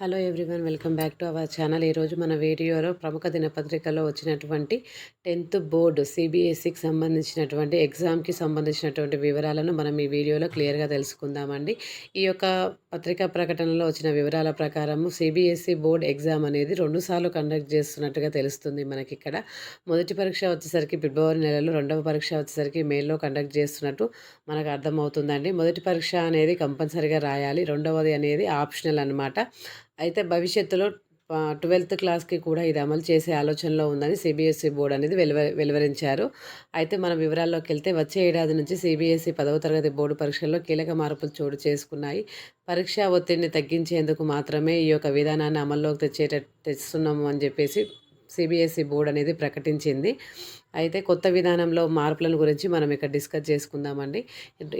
Hello everyone welcome back to our channel. ఈరోజు మన వీడియోలో ప్రముఖ దినపత్రికలో వచ్చినటువంటి టెన్త్ బోర్డు సిబిఎస్ఈకి సంబంధించినటువంటి ఎగ్జామ్కి సంబంధించినటువంటి వివరాలను మనం ఈ వీడియోలో క్లియర్గా తెలుసుకుందామండి. ఈ యొక్క పత్రికా ప్రకటనలో వచ్చిన వివరాల ప్రకారము సిబిఎస్ఈ బోర్డ్ ఎగ్జామ్ అనేది రెండుసార్లు కండక్ట్ చేస్తున్నట్టుగా తెలుస్తుంది మనకి ఇక్కడ మొదటి పరీక్ష వచ్చేసరికి ఫిబ్రవరి నెలలో రెండవ పరీక్ష వచ్చేసరికి మేలో కండక్ట్ చేస్తున్నట్టు మనకు అర్థమవుతుందండి. మొదటి పరీక్ష అనేది కంపల్సరీగా రాయాలి. రెండవది అనేది ఆప్షనల్ అనమాట అయితే భవిష్యత్తులో ట్వెల్త్ క్లాస్కి కూడా ఇది అమలు చేసే ఆలోచనలో ఉందని సిబిఎస్ఈ బోర్డు అనేది వెలువ వెలువరించారు. అయితే మన వివరాల్లోకి వెళ్తే వచ్చే ఏడాది నుంచి సిబిఎస్ఈ పదవ తరగతి బోర్డు పరీక్షల్లో కీలక మార్పులు చోటు చేసుకున్నాయి. పరీక్షా ఒత్తిడిని తగ్గించేందుకు మాత్రమే ఈ యొక్క విధానాన్ని అమల్లోకి తెచ్చేట తెస్తున్నాము అని చెప్పేసి సిబిఎస్ఈ బోర్డు అనేది ప్రకటించింది. అయితే కొత్త విధానంలో మార్పులను గురించి మనం ఇక్కడ డిస్కస్ చేసుకుందామండి.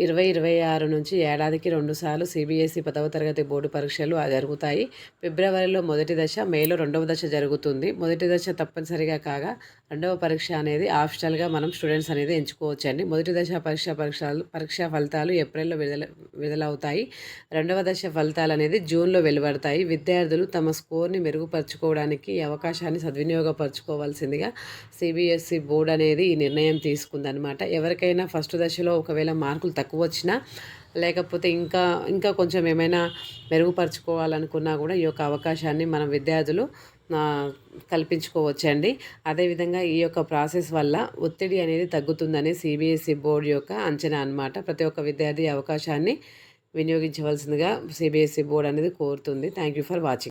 ఇరవై ఇరవై ఆరు నుంచి ఏడాదికి రెండుసార్లు సిబిఎస్ఈ పదవ తరగతి బోర్డు పరీక్షలు జరుగుతాయి. ఫిబ్రవరిలో మొదటి దశ మేలో రెండవ దశ జరుగుతుంది. మొదటి దశ తప్పనిసరిగా కాగా రెండవ పరీక్ష అనేది ఆప్షనల్గా మనం స్టూడెంట్స్ అనేది ఎంచుకోవచ్చండి. మొదటి దశ పరీక్ష పరీక్షలు పరీక్షా ఫలితాలు ఏప్రిల్లో విడుదల విడుదలవుతాయి. రెండవ దశ ఫలితాలు అనేది జూన్లో వెలువడతాయి. విద్యార్థులు తమ స్కోర్ని మెరుగుపరచుకోవడానికి ఈ అవకాశాన్ని సద్వినియోగపరచుకోవాల్సిందిగా సిబిఎస్ఈ బోర్డు బోర్డు అనేది ఈ నిర్ణయం తీసుకుందనమాట ఎవరికైనా ఫస్ట్ దశలో ఒకవేళ మార్కులు తక్కువ వచ్చినా లేకపోతే ఇంకా ఇంకా కొంచెం ఏమైనా మెరుగుపరుచుకోవాలనుకున్నా కూడా ఈ యొక్క అవకాశాన్ని మన విద్యార్థులు కల్పించుకోవచ్చండి. అదేవిధంగా ఈ యొక్క ప్రాసెస్ వల్ల ఒత్తిడి అనేది తగ్గుతుందని సిబిఎస్ఈ బోర్డు యొక్క అంచనా అనమాట ప్రతి ఒక్క విద్యార్థి అవకాశాన్ని వినియోగించవలసిందిగా సిబిఎస్ఈ బోర్డు అనేది కోరుతుంది. Thank you for watching.